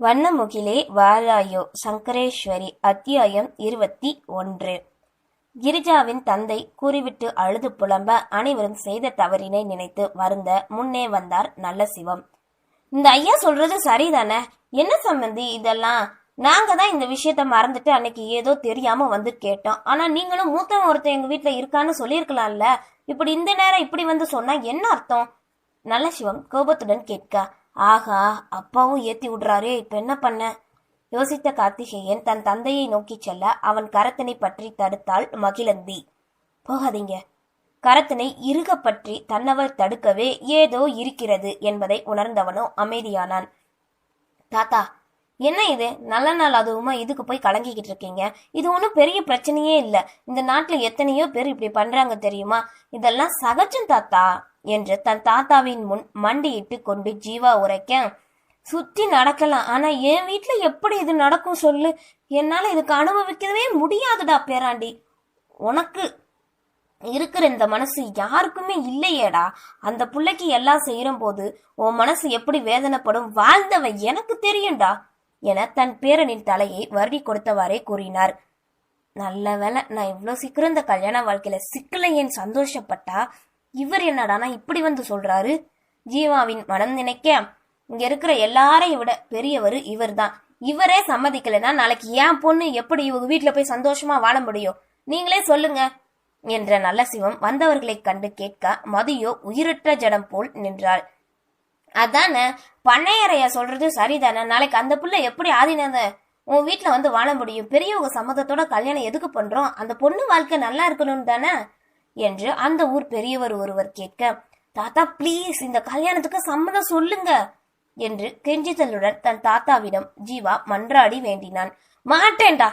வண்ணமுகிலே வாராயோ சங்கரேஸ்வரி அத்தியாயம் இருபத்தி ஒன்று. கிரிஜாவின் தந்தை கூறிவிட்டு அழுது புலம்ப அனைவரும் செய்த தவறினை நினைத்து வருந்த முன்னே வந்தார் நல்ல சிவம் இந்த ஐயா சொல்றது சரிதானே? என்ன சம்பந்தி இதெல்லாம்? நாங்க தான் இந்த விஷயத்த மறந்துட்டு அன்னைக்கு ஏதோ தெரியாம வந்து கேட்டோம். ஆனா நீங்களும் மூத்தவன் ஒருத்தன் எங்க வீட்டுல இருக்கான்னு சொல்லியிருக்கலாம்ல. இப்படி இந்த நேரம் இப்படி வந்து சொன்னா என்ன அர்த்தம்? நல்ல சிவம் கோபத்துடன் கேட்க. ஆகா அப்பாவும் ஏத்தி விடுறாரே இப்ப என்ன பண்ண? யோசித்த கார்த்திகேயன் தன் தந்தையை நோக்கிச் செல்ல அவன் கரத்தினை பற்றி தடுத்தாள் மகிழந்தி. போகாதீங்க. கரத்தினை இறுக பற்றி தன்னவள் தடுக்கவே ஏதோ இருக்கிறது என்பதை உணர்ந்தவனோ அமைதியானான். தாத்தா என்ன இது? நல்ல நாள் அதுவுமா இதுக்கு போய் கலங்கிக்கிட்டு இருக்கீங்க? இது ஒன்றும் பெரிய பிரச்சனையே இல்லை. இந்த நாட்டில் எத்தனையோ பேர் இப்படி பண்றாங்க தெரியுமா? இதெல்லாம் சகஜம் தாத்தா. என்று தன் தாத்தாவின் முன் மண்டியிட்டு கொண்டு ஜீவா உரைக்க சுத்தி நடக்கலாம். ஆனா என் வீட்டுல எப்படி இது நடக்கும் சொல்லு? என்னால இதுக்கு அனுபவிக்கவே முடியாதுடா பேராண்டி. உனக்கு இருக்கிற இந்த மனசு யாருக்குமே இல்லையேடா. அந்த பிள்ளைக்கு எல்லாம் செய்யற போது உன் மனசு எப்படி வேதனைப்படும் வாழ்ந்தவன் எனக்கு தெரியும்டா என தன் பேரனின் தலையை வருடி கொடுத்தவாறே கூறினார். நல்ல வேலை நான் இவ்வளோ சீக்கிரம் இந்த கல்யாண வாழ்க்கையில சிக்கலையேன் சந்தோஷப்பட்டா? இவர் என்னடானா இப்படி வந்து சொல்றாரு? ஜீவாவின் மனம் நினைக்க. இங்க இருக்கிற எல்லாரையும் விட பெரியவர் இவர் தான் இவரே சம்மதிக்கலைன்னா நாளைக்கு ஏன் பொண்ணு எப்படி இவங்க வீட்டுல போய் சந்தோஷமா வாழ முடியும்? நீங்களே சொல்லுங்க என்ற நல்ல சிவம் வந்தவர்களை கண்டு கேட்க மதியோ உயிரற்ற ஜடம் போல் நின்றாள். அதான பண்ணையறையா சொல்றது சரிதானே? நாளைக்கு அந்த புள்ள எப்படி ஆதினத உன் வீட்டுல வந்து வாழ முடியும்? பெரியவங்க சம்மதத்தோட கல்யாணம் எதுக்கு பண்றோம்? அந்த பொண்ணு வாழ்க்கை நல்லா இருக்கணும் தானே? என்று அந்த ஊர் பெரியவர் ஒருவர் கேட்க தாத்தா ப்ளீஸ் இந்த கல்யாணத்துக்கு சம்மதம் சொல்லுங்க என்று கெஞ்சிதலுடன் தன் தாத்தாவிடம் ஜீவா மன்றாடி வேண்டினான். மாட்டேன்டா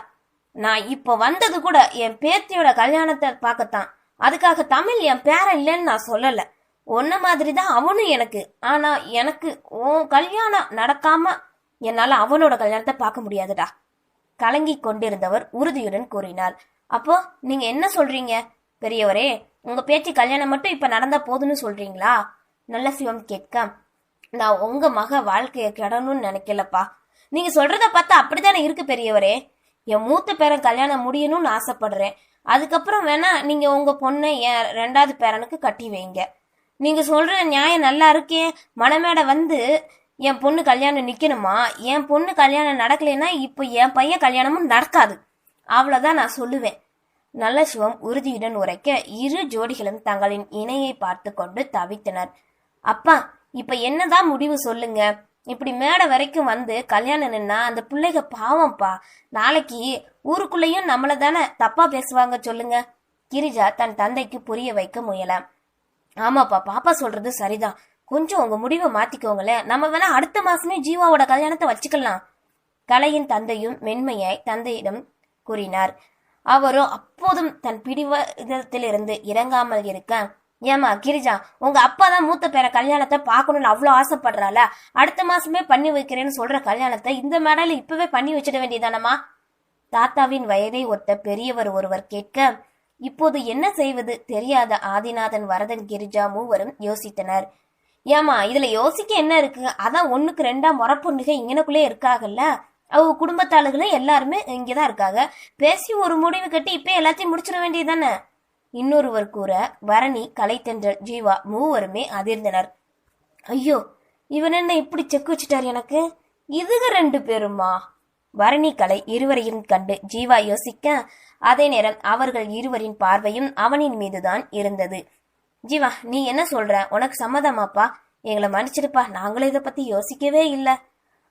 நான் இப்போ வந்தது கூட என் பேத்தியோட கல்யாணத்தை பார்க்கத்தான். அதுக்காக தமிழ் என் பேரன் இல்லைன்னு நான் சொல்லல. உன்ன மாதிரி தான் அவனும் எனக்கு. ஆனா எனக்கு உன் கல்யாணம் நடக்காம என்னால அவனோட கல்யாணத்தை பார்க்க முடியாதுடா. கலங்கி கொண்டிருந்தவர் உறுதியுடன் கூறினார். அப்போ நீங்க என்ன சொல்றீங்க? பெரியவரே உங்க பேச்சு கல்யாணம் மட்டும் இப்ப நடந்தா போதுன்னு சொல்றீங்களா? நல்ல சிவம் கேட்க நான் உங்க மக வாழ்க்கைய கெடணும்னு நினைக்கலப்பா. நீங்க சொல்றத பார்த்தா அப்படித்தானே இருக்கு பெரியவரே? என் மூத்த பேரன் கல்யாணம் முடியணும்னு ஆசைப்படுறேன். அதுக்கப்புறம் வேணா நீங்க உங்க பொண்ணை என் ரெண்டாவது பேரனுக்கு கட்டி வைங்க. நீங்க சொல்ற நியாயம் நல்லா இருக்கே. மணமேட வந்து என் பொண்ணு கல்யாணம் நிக்கணுமா? என் பொண்ணு கல்யாணம் நடக்கலைன்னா இப்போ என் பையன் கல்யாணமும் நடக்காது. அவ்வளவுதான் நான் சொல்லுவேன். நல்ல சிவம் உறுதியுடன் உரைக்க இரு ஜோடிகளும் தங்களின் இணையை பார்த்து கொண்டு தவித்தனர். அப்பா இப்ப என்னதான் முடிவு சொல்லுங்க? இப்படி மேடை வரைக்கும் வந்து கல்யாணம் நின்னா அந்த பிள்ளைக பாவம்ப்பா. நாளைக்கு ஊருக்குள்ளேயும் நம்மள தானே தப்பா பேசுவாங்க சொல்லுங்க? கிரிஜா தன் தந்தைக்கு புரிய வைக்க முயல. ஆமாப்பா பாப்பா சொல்றது சரிதான். கொஞ்சம் உங்க முடிவை மாத்திக்கோங்களேன். நம்ம வேணா அடுத்த மாசமே ஜீவாவோட கல்யாணத்தை வச்சுக்கலாம். கலையின் தந்தையும் மென்மையாய் தந்தையிடம் கூறினார். அவரோ அப்போதும் தன் பிடிவாதத்திலிருந்து இறங்காமல் இருக்க ஏமா கிரிஜா உங்க அப்பா தான் மூத்த பேர கல்யாணத்தை பார்க்கணும்னு அவ்வளோ ஆசைப்படுறால? அடுத்த மாசமே பண்ணி வைக்கிறேன்னு சொல்ற கல்யாணத்தை இந்த மேடையில இப்பவே பண்ணி வச்சிட வேண்டியதானமா தாத்தாவின் வயதை ஒத்த பெரியவர் ஒருவர் கேட்க இப்போது என்ன செய்வது? தெரியாத ஆதிநாதன் வரதன் கிரிஜா மூவரும் யோசித்தனர். ஏமா இதுல யோசிக்க என்ன இருக்கு? அதான் ஒண்ணுக்கு ரெண்டா முறப்பொண்ணுக இங்கனக்குள்ளே இருக்காகல்ல? அவங்க குடும்பத்தாளுகளும் எல்லாருமே இங்கதான் இருக்காங்க. பேசி ஒரு முடிவு கட்டி இப்ப எல்லாத்தையும் முடிச்சிட வேண்டியதானே இன்னொருவர் கூற பரணி கலைத்தென்றல் ஜீவா மூவருமே அதிர்ந்தனர். ஐயோ இவன் என்ன இப்படி செக் வச்சுட்டார் எனக்கு? இதுக ரெண்டு பேருமா? பரணி கலை இருவரையும் கண்டு ஜீவா யோசிக்க அதே நேரம் அவர்கள் இருவரின் பார்வையும் அவனின் மீதுதான் இருந்தது. ஜீவா நீ என்ன சொல்ற? உனக்கு சம்மதமாப்பா? எங்களை மன்னிச்சிடுப்பா. நாங்களும் இதை பத்தி யோசிக்கவே இல்லை.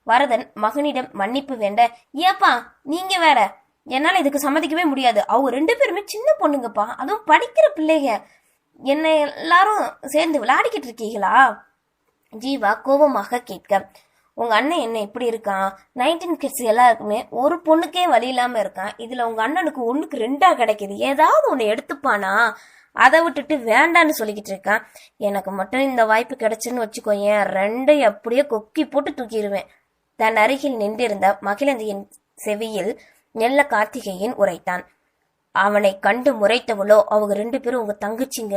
வரதன் மகனிடம் மன்னிப்பு வேண்ட ஏப்பா நீங்க வேற. என்னால இதுக்கு சம்மதிக்கவே முடியாது. அவங்க ரெண்டு பேருமே சின்ன பொண்ணுங்கப்பா. அதுவும் படிக்கிற பிள்ளைங்க என்னை எல்லாரும் சேர்ந்து விளையாடிக்கிட்டு இருக்கீங்களா? ஜீவா கோபமாக கேட்க உங்க அண்ணன் என்ன இப்படி இருக்கான்? நைன்டீன் கிட்ஸ் எல்லாருக்குமே ஒரு பொண்ணுக்கே வழி இல்லாம இருக்கான். இதுல உங்க அண்ணனுக்கு ஒண்ணுக்கு ரெண்டா கிடைக்குது. ஏதாவது ஒன்னு எடுத்துப்பானா? அதை விட்டுட்டு வேண்டான்னு சொல்லிக்கிட்டு இருக்கான். எனக்கு மட்டும் இந்த வாய்ப்பு கிடைச்சுன்னு வச்சுக்கோயேன். ரெண்டையும் அப்படியே கொக்கி போட்டு தூக்கிடுவேன் தன் அருகில் நின்றிருந்த மகிழந்தியின் செவியில் நெல்ல கார்த்திகேயன் உரைத்தான். அவனை கண்டு முறைத்தவளோ? அவங்க ரெண்டு பேரும் உங்க தங்கச்சிங்க.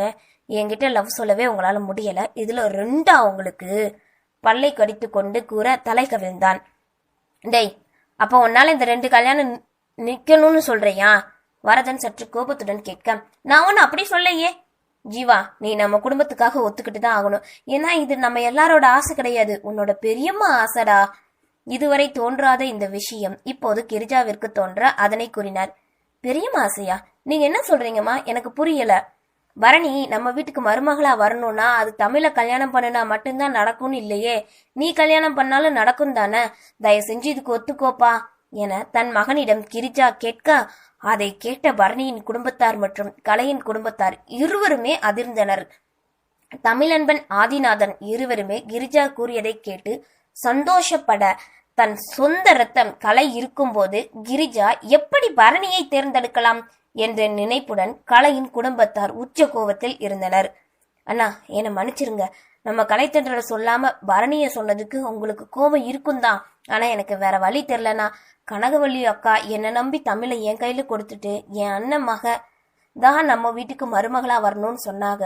என்கிட்ட லவ் சொல்லவே உங்களால முடியல. இதுல ரெண்டா அவங்களுக்கு பல்லை கடித்து கொண்டு கூற தலை கவிழ்ந்தான். டேய் அப்போ உன்னால இந்த ரெண்டு கல்யாணம் நிக்கணும்னு சொல்றியா? வரதன் சற்று கோபத்துடன் கேட்க நான் ஒன்னு அப்படி சொல்லையே. ஜீவா நீ நம்ம குடும்பத்துக்காக ஒத்துக்கிட்டு தான் ஆகணும். ஏன்னா இது நம்ம எல்லாரோட ஆசை கிடையாது. உன்னோட பெரியம்மா ஆசைடா. இதுவரை தோன்றாத இந்த விஷயம் இப்போது கிரிஜாவிற்கு தோன்ற அதனை கூறினார். பெரியம்மா ஆசையா? நீங்க என்ன சொல்றீங்கம்மா? எனக்கு புரியல. பரணி நம்ம வீட்டுக்கு மருமகளா வரணும்னா அது தமிழ கல்யாணம் பண்ணுனா மட்டும்தான் நடக்கும்னு இல்லையே. நீ கல்யாணம் பண்ணாலும் நடக்கும் தானே? தயவு செஞ்சு இதுக்கு ஒத்துக்கோப்பா என தன் மகனிடம் கிரிஜா கேட்க அதை கேட்ட பரணியின் குடும்பத்தார் மற்றும் கலையின் குடும்பத்தார் இருவருமே அதிர்ந்தனர். தமிழன்பன் ஆதிநாதன் இருவருமே கிரிஜா கூறியதை கேட்டு சந்தோஷப்பட தன் சொந்த ரத்தம் கலை இருக்கும்போது கிரிஜா எப்படி பரணியை தேர்ந்தெடுக்கலாம் என்ற நினைப்புடன் கலையின் குடும்பத்தார் உச்ச கோபத்தில் இருந்தனர். அண்ணா என்னை மன்னிச்சிருங்க. நம்ம கலைத்தன்றரை சொல்லாம பரணிய சொன்னதுக்கு உங்களுக்கு கோபம் இருக்கும் தான் ஆனா எனக்கு வேற வழி தெரிலனா கனகவள்ளி அக்கா என்னை நம்பி தமிழை என் கையில கொடுத்துட்டு என் அண்ணன் மக தான் நம்ம வீட்டுக்கு மருமகளா வரணும்னு சொன்னாங்க.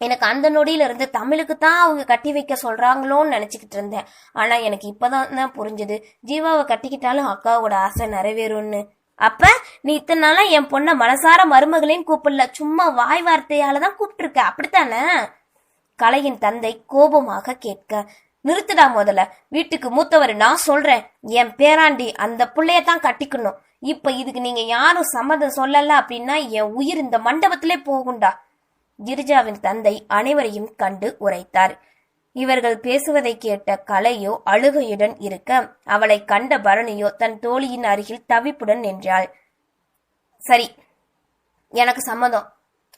எனக்கு அந்த நொடியில இருந்து தமிழுக்கு தான் அவங்க கட்டி வைக்க சொல்றாங்களோன்னு நினைச்சுக்கிட்டு இருந்தேன். ஆனா எனக்கு இப்பதான் தான் புரிஞ்சது. ஜீவாவை கட்டிக்கிட்டாலும் அக்காவோட ஆசை நிறைவேறும்னு. அப்ப நீ இத்தனை நாளா என் பொண்ண மனசார மருமகளையும் கூப்பிடல. சும்மா வாய் வார்த்தையால தான் கூப்பிட்டுருக்க. அப்படித்தானே? கலையின் தந்தை கோபமாக கேட்க நிறுத்துடா முதல்ல. வீட்டுக்கு மூத்தவர் நான் சொல்றேன். என் பேராண்டி அந்த பிள்ளைய தான் கட்டிக்கணும். இப்ப இதுக்கு நீங்க யாரும் சம்மதம் சொல்லல அப்படின்னா என் உயிர் இந்த மண்டபத்திலே போகும்டா. கிரிஜாவின் தந்தை அனைவரையும் கண்டு உரைத்தார். இவர்கள் பேசுவதை கேட்ட கலையோ அழுகையுடன் இருக்க அவளை கண்ட பரணியோ தன் தோழியின் அருகில் தவிப்புடன் நின்றாள். சரி எனக்கு சம்மதம்.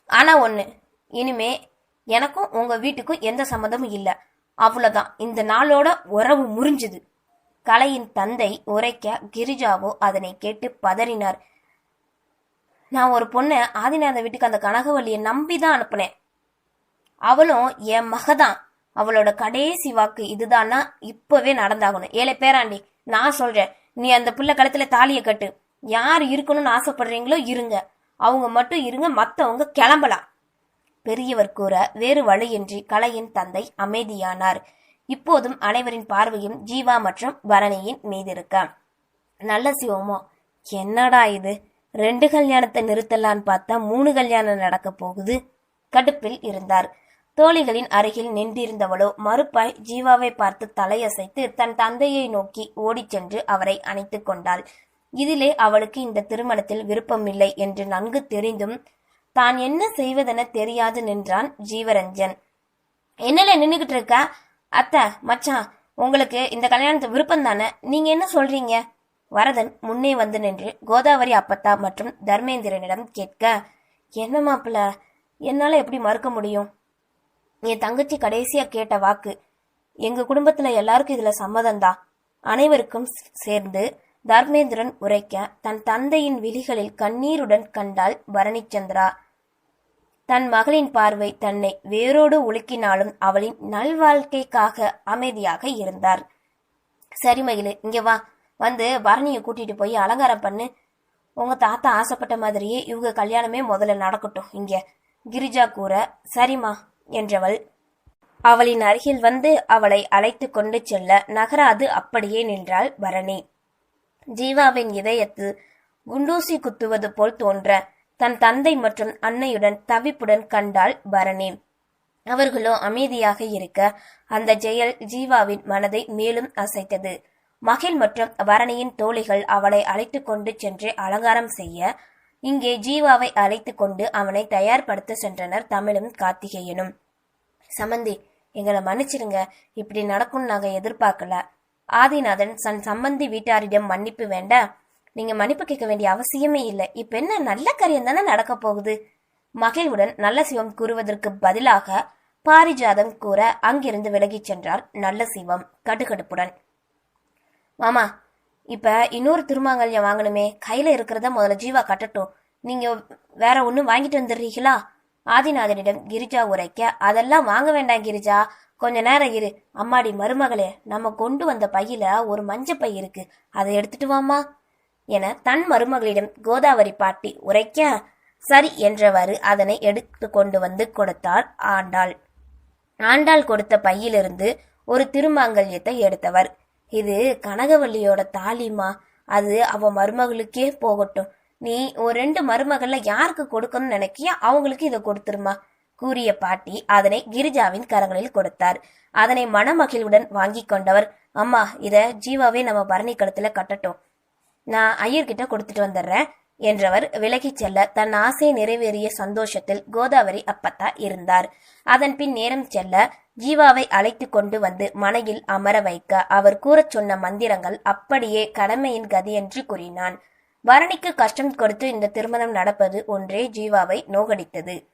ஆனா ஒண்ணு இனிமே எனக்கும் உங்க வீட்டுக்கும் எந்த சம்மதமும் இல்ல. அவ்வளவுதான். இந்த நாளோட உறவு முறிஞ்சுது. கலையின் தந்தை உரைக்க கிரிஜாவோ அதனை கேட்டு பதறினார். நான் ஒரு பொண்ணை ஆதிநாத வீட்டுக்கு அந்த கனகவல்லியை நம்பி தான் அனுப்புனேன். அவளும் என் மகதான். அவளோட கடைசி வாக்கு இதுதான்னா இப்பவே நடந்தாகணும். ஏழை பேராண்டி நான் சொல்றேன். நீ அந்த புள்ள கழுத்துல தாலிய கட்டு. யார் இருக்கணும்னு ஆசைப்படுறீங்களோ இருங்க. அவங்க மட்டும் இருங்க மத்தவங்க கிளம்பலாம். பெரியவர் கூற வேறு வழியின்றி கலையின் தந்தை அமைதியானார். இப்போதும் அனைவரின் பார்வையும் ஜீவா மற்றும் பரணியின் மீது இருக்க நல்ல சிவமோ என்னடா இது? ரெண்டு கல்யாணத்தை நிறுத்தலான்னு பார்த்தா மூணு கல்யாணம் நடக்க போகுது. கடுப்பில் இருந்தார். தோழிகளின் அருகில் நின்றிருந்தவளோ மறுப்பாய் ஜீவாவை பார்த்து தலையசைத்து தன் தந்தையை நோக்கி ஓடிச் சென்று அவரை அணைத்து கொண்டாள். இதிலே அவளுக்கு இந்த திருமணத்தில் விருப்பமில்லை என்று நன்கு தெரிந்தும் தான் என்ன செய்வதென தெரியாது நின்றான் ஜீவரஞ்சன். என்னல நின்னுகிட்டு இருக்க? அத்த மச்சான் உங்களுக்கு இந்த கல்யாணத்து விருப்பம் தானே? நீங்க என்ன சொல்றீங்க? வரதன் முன்னே வந்து நின்று கோதாவரி அப்பத்தா மற்றும் தர்மேந்திரனிடம் கேட்க என்ன மாப்பிள்ள என்னால எப்படி மறுக்க முடியும்? என் தங்கச்சி கடைசியா கேட்ட வாக்கு எங்க குடும்பத்துல எல்லாருக்கும் இதுல சம்மதம்தான் அனைவருக்கும் சேர்ந்து தர்மேந்திரன் உரைக்க தன் தந்தையின் விழிகளில் கண்ணீருடன் கண்டாள் பரணிச்சந்திரா. தன் மகளின் பார்வை தன்னை வேரோடு உலுக்கினாலும் அவளின் நல்வாழ்க்கைக்காக அமைதியாக இருந்தார். சரி மயிலு இங்க வா. வந்து பரணியை கூட்டிட்டு போய் அலங்காரம் பண்ணு. உங்க தாத்தா ஆசைப்பட்ட மாதிரியே இவங்க கல்யாணமே முதல்ல நடக்கட்டும். இங்க கிரிஜா கூற சரிம்மா என்றவள். அவளின் அருகில் வந்து அவளை அழைத்து கொண்டு செல்ல நகராது அப்படியே நின்றாள் பரணி. ஜீவாவின் இதயத்தில் குண்டூசி குத்துவது போல் தோன்ற தன் தந்தை மற்றும் அன்னையுடன் தவிப்புடன் கண்டாள் பரணி. அவர்களோ அமைதியாக இருக்க அந்த ஜெயல் ஜீவாவின் மனதை மேலும் அசைத்தது. மகிழ் மற்றும் பரணியின் தோழிகள் அவளை அழைத்து கொண்டு சென்று அலங்காரம் செய்ய இங்கே ஜீவாவை அழைத்து கொண்டு அவனை தயார்படுத்த சென்றனர் தமிழும் கார்த்திகேயனும். சமந்தி எங்களை மன்னிச்சிடுங்க. இப்படி நடக்கும் நாங்க எதிர்பார்க்கல. ஆதிநாதன் தன் சம்பந்தி வீட்டாரிடம் மன்னிப்பு வேண்ட? நீங்க மன்னிப்பு கேட்க வேண்டிய அவசியமே இல்லை. இப்ப என்ன நல்ல காரியம் தானே நடக்க போகுது? மகிழ்வுடன் நல்ல சிவம் கூறுவதற்கு பதிலாக பாரிஜாதம் கூற அங்கிருந்து விலகிச் சென்றார் நல்ல சிவம் கடுகடுப்புடன். மாமா இப்ப இன்னொரு திருமாங்கல்யம் வாங்கணுமே. கையில இருக்கிறத முதல்ல ஜீவா கட்டட்டும். நீங்க வேற ஒண்ணு வாங்கிட்டு வந்துடுறீங்களா? ஆதிநாதனிடம் கிரிஜா உரைக்க அதெல்லாம் வாங்க வேண்டாம் கிரிஜா. கொஞ்ச நேரம் இரு. அம்மாடி மருமகளே நம்ம கொண்டு வந்த பையில ஒரு மஞ்ச பை இருக்கு. அதை எடுத்துட்டு வாமா என தன் மருமகளிடம் கோதாவரி பாட்டி உரைக்க சரி என்றவாறு அதனை எடுத்து கொண்டு வந்து கொடுத்தார் ஆண்டாள். ஆண்டாள் கொடுத்த பையிலிருந்து ஒரு திருமாங்கல்யத்தை எடுத்தவர். இது கனகவல்லியோட தாலிமா அது அவ மருமகளுக்கே போகட்டும். நீ ஒரு ரெண்டு மருமகள்ல யாருக்கு கொடுக்கணும்னு நினைக்கியா அவங்களுக்கு இதை கொடுத்துருமா. கூறிய பாட்டி அதனை கிரிஜாவின் கரங்களில் கொடுத்தார். அதனை மனமகிழ்வுடன் வாங்கி கொண்டவர். அம்மா இத ஜீவாவே நம்ம பரணி கழுத்துல கட்டட்டும். நான் ஐயர்கிட்ட கொடுத்துட்டு வந்துடுறேன் என்றவர் விலகிச் செல்ல தன் ஆசை நிறைவேறிய சந்தோஷத்தில் கோதாவரி அப்பத்தா இருந்தார். அதன் பின் நேரம் செல்ல ஜீவாவை அழைத்து கொண்டு வந்து மனையில் அமர வைக்க அவர் கூறச் சொன்ன மந்திரங்கள் அப்படியே கடமையின் கதி என்று கூறினான். பரணிக்கு கஷ்டம் கொடுத்து இந்த திருமணம் நடப்பது ஒன்றே ஜீவாவை நோகடித்தது.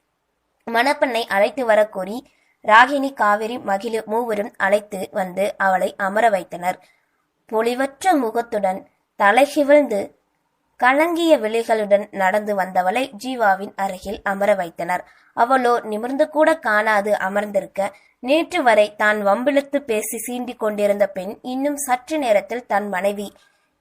மணப்பெண்ணை அழைத்து வர கூறி ராகினி காவிரி மகிழு மூவரும் அழைத்து வந்து அவளை அமர வைத்தனர். பொலிவற்ற முகத்துடன் தலைகிவிழ்ந்து கலங்கிய விழிகளுடன் நடந்து வந்தவளை ஜீவாவின் அருகில் அமர வைத்தனர். அவளோ நிமிர்ந்து கூட காணாது அமர்ந்திருக்க நேற்று வரை தான் வம்பிழுத்து பேசி சீண்டிக் கொண்டிருந்த பெண் இன்னும் சற்று நேரத்தில் தன் மனைவி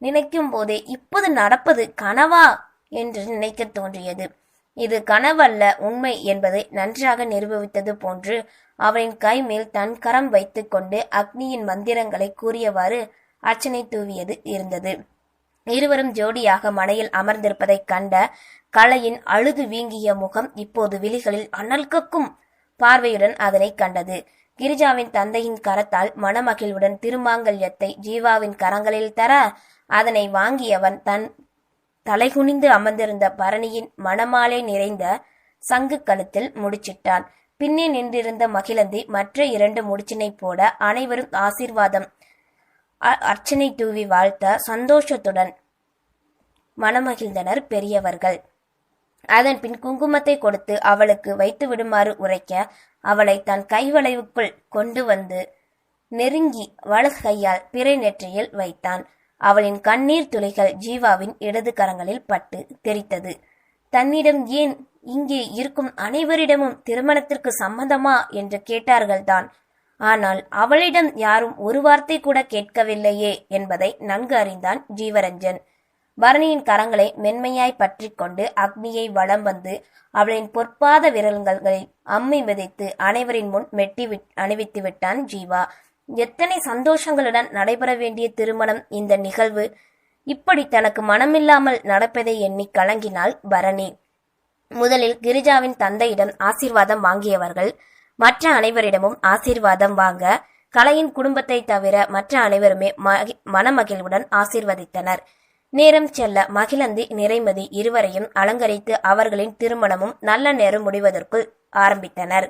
நினைக்கும் போதே இப்போது நடப்பது கனவா? என்று நினைக்க தோன்றியது. இது கனவல்ல உண்மை என்பதை நன்றாக நிரூபித்தது போன்று அவளின் கை மேல் தன் கரம் வைத்துக்கொண்டு அக்னியின் மந்திரங்களை கூறியவாறு அர்ச்சனை தூவியது இருந்தது. இருவரும் ஜோடியாக மனையில் அமர்ந்திருப்பதைக் கண்ட கலையின் அழுது வீங்கிய முகம் இப்போது விழிகளில் அனல் கக்கும் பார்வையுடன் அதனை கண்டது. கிரிஜாவின் தந்தையின் கரத்தால் மணமகிழ்வுடன் திருமாங்கல்யத்தை ஜீவாவின் கரங்களில் தர அதனை வாங்கியவன் தன் தலைகுனிந்து அமர்ந்திருந்த பரணியின் மணமாலே நிறைந்த சங்கு கழுத்தில் முடிச்சிட்டான். பின்னே நின்றிருந்த மகிழந்தி மற்ற இரண்டு முடிச்சினை போட அனைவரும் ஆசீர்வாதம் அர்ச்சனை தூவி வாழ்த்த சந்தோஷத்துடன் மனமகிழ்ந்தனர் பெரியவர்கள். அதன் பின் குங்குமத்தை கொடுத்து அவளுக்கு வைத்து விடுமாறு உரைக்க அவளை தன் கைவளைவுக்குள் கொண்டு வந்து நெருங்கி வலது கையால் பிறை நெற்றியில் வைத்தான். அவளின் கண்ணீர் துளிகள் ஜீவாவின் இடது கரங்களில் பட்டு தெரித்தது. தன்னிடம் ஏன் இங்கே இருக்கும் அனைவரிடமும் திருமணத்திற்கு சம்மதமா என்று கேட்டார்கள்தான். ஆனால் அவளிடம் யாரும் ஒரு வார்த்தை கூட கேட்கவில்லையே என்பதை நன்கு அறிந்தான் ஜீவரஞ்சன். பரணியின் கரங்களை மென்மையாய் பற்றி கொண்டு அக்னியை வலம் வந்து அவளின் பொற்பாத விரல்களில் அம்மி விதைத்து அனைவரின் முன் மெட்டி விட்- அணிவித்து விட்டான் ஜீவா. எத்தனை சந்தோஷங்களுடன் நடைபெற வேண்டிய திருமணம் இந்த நிகழ்வு? இப்படி தனக்கு மனமில்லாமல் நடப்பதை எண்ணி கலங்கினாள் பரணி. முதலில் கிரிஜாவின் தந்தையிடம் ஆசீர்வாதம் வாங்கியவர்கள். மற்ற அனைவரிடமும் ஆசீர்வாதம் வாங்க கலையின் குடும்பத்தை தவிர மற்ற அனைவருமே மனமகிழ்வுடன் ஆசீர்வதித்தனர். நேரம் செல்ல மகிழந்தி நிறைமதி இருவரையும் அலங்கரித்து அவர்களின் திருமணமும் நல்ல நேரம் முடிவதற்குள் ஆரம்பித்தனர்.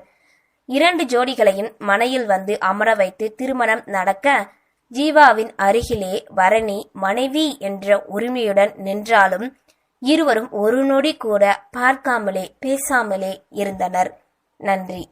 இரண்டு ஜோடிகளையும் மனையில் வந்து அமர வைத்து திருமணம் நடக்க ஜீவாவின் அருகிலே வரணி மனைவி என்ற உரிமையுடன் நின்றாலும் இருவரும் ஒரு நொடி கூட பார்க்காமலே பேசாமலே இருந்தனர். நன்றி.